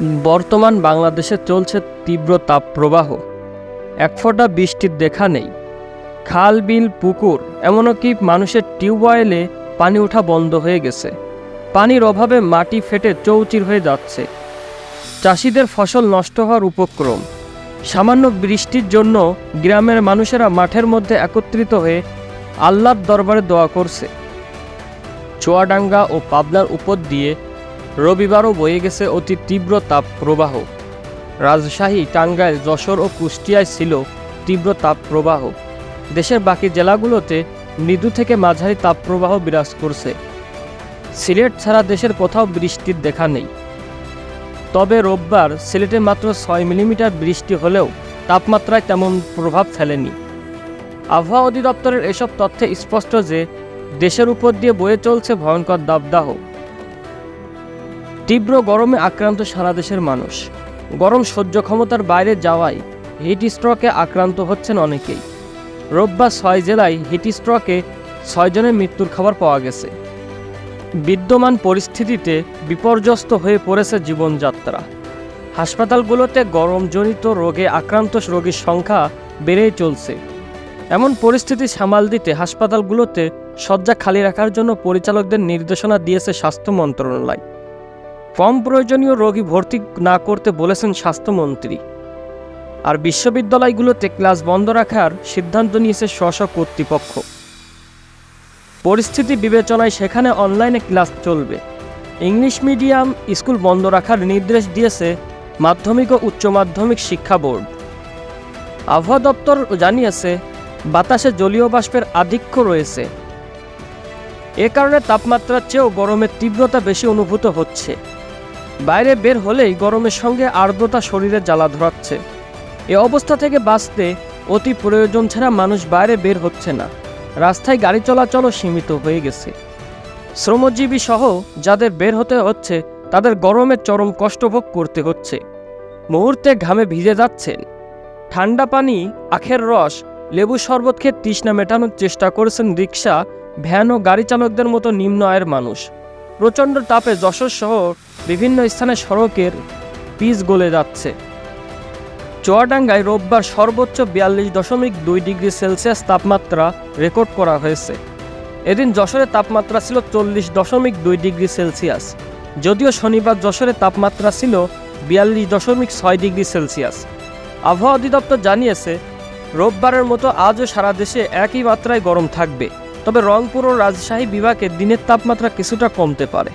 বর্তমান বাংলাদেশে চলছে তীব্র তাপপ্রবাহ। এক ফোঁটা বৃষ্টির দেখা নেই। খাল, বিল, পুকুর, এমনকি মানুষের টিউবওয়েলে পানি ওঠা বন্ধ হয়ে গেছে। পানির অভাবে মাটি ফেটে চৌচির হয়ে যাচ্ছে। চাষিদের ফসল নষ্ট হওয়ার উপক্রম। সামান্য বৃষ্টির জন্য গ্রামের মানুষেরা মাঠের মধ্যে একত্রিত হয়ে আল্লাহর দরবারে দোয়া করছে। চোয়াডাঙ্গা ও পাবনার উপর দিয়ে রবিবারও বয়ে গেছে অতি তীব্র তাপ প্রবাহ রাজশাহী, টাঙ্গাইল, যশোর ও কুষ্টিয়ায় ছিল তীব্র তাপ প্রবাহ দেশের বাকি জেলাগুলোতে মৃদু থেকে মাঝারি তাপপ্রবাহ বিরাজ করছে। সিলেট ছাড়া দেশের কোথাও বৃষ্টির দেখা নেই। তবে রোববার সিলেটে মাত্র ছয় মিলিমিটার বৃষ্টি হলেও তাপমাত্রায় তেমন প্রভাব ফেলেনি। আবহাওয়া অধিদপ্তরের এসব তথ্যে স্পষ্ট যে, দেশের উপর দিয়ে বয়ে চলছে ভয়ঙ্কর দাবদাহ তীব্র গরমে আক্রান্ত সারা দেশের মানুষ। গরম সহ্য ক্ষমতার বাইরে যাওয়ায় হিট স্ট্রোকে আক্রান্ত হচ্ছেন অনেকেই। রোববার ছয় জেলায় হিট স্ট্রোকে ছয়জনের মৃত্যুর খবর পাওয়া গেছে। বিদ্যমান পরিস্থিতিতে বিপর্যস্ত হয়ে পড়েছে জীবনযাত্রা। হাসপাতালগুলোতে গরমজনিত রোগে আক্রান্ত রোগীর সংখ্যা বেড়েই চলছে। এমন পরিস্থিতি সামাল দিতে হাসপাতালগুলোতে শয্যা খালি রাখার জন্য পরিচালকদের নির্দেশনা দিয়েছে স্বাস্থ্য মন্ত্রণালয়। কম প্রয়োজনীয় রোগী ভর্তি না করতে বলেছেন স্বাস্থ্যমন্ত্রী। আর বিশ্ববিদ্যালয়গুলোতে ক্লাস বন্ধ রাখার সিদ্ধান্ত নিয়েছে স্ব কর্তৃপক্ষ। পরিস্থিতি বিবেচনায় সেখানে অনলাইনে ক্লাস চলবে। ইংলিশ মিডিয়াম স্কুল বন্ধ রাখার নির্দেশ দিয়েছে মাধ্যমিক ও উচ্চ মাধ্যমিক শিক্ষা বোর্ড। আবহাওয়া দপ্তর জানিয়েছে, বাতাসে জলীয় বাষ্পের আধিক্য রয়েছে। এ কারণে তাপমাত্রার চেয়েও গরমের তীব্রতা বেশি অনুভূত হচ্ছে। বাইরে বের হলেই গরমের সঙ্গে আর্দ্রতা শরীরে জ্বালা ধরাচ্ছে। এ অবস্থা থেকে বাঁচতে অতি প্রয়োজন ছাড়া মানুষ বাইরে বের হচ্ছে না। রাস্তায় গাড়ি চলাচলও সীমিত হয়ে গেছে। শ্রমজীবী সহ যাদের বের হতে হচ্ছে, তাদের গরমের চরম কষ্টভোগ করতে হচ্ছে। মুহূর্তে ঘামে ভিজে যাচ্ছেন। ঠান্ডা পানি, আখের রস, লেবু শরবত খেয়ে তৃষ্ণা মেটানোর চেষ্টা করেছেন রিক্সা ভ্যান ও গাড়ি চালকদের মতো নিম্ন আয়ের মানুষ। প্রচণ্ড তাপে যশোর সহ বিভিন্ন স্থানে সড়কের পিচ গলে যাচ্ছে। চুয়াডাঙ্গায় রোববার সর্বোচ্চ বিয়াল্লিশ দশমিক দুই ডিগ্রি সেলসিয়াস তাপমাত্রা রেকর্ড করা হয়েছে। এদিন যশোরে তাপমাত্রা ছিল চল্লিশ দশমিক দুই ডিগ্রি সেলসিয়াস, যদিও শনিবার যশোরের তাপমাত্রা ছিল বিয়াল্লিশ দশমিক ছয় ডিগ্রি সেলসিয়াস। আবহাওয়া অধিদপ্তর জানিয়েছে, রোববারের মতো আজও সারা দেশে একই মাত্রায় গরম থাকবে। তবে রংপুর ও রাজশাহী বিভাগে দিনের তাপমাত্রা কিছুটা কমতে পারে।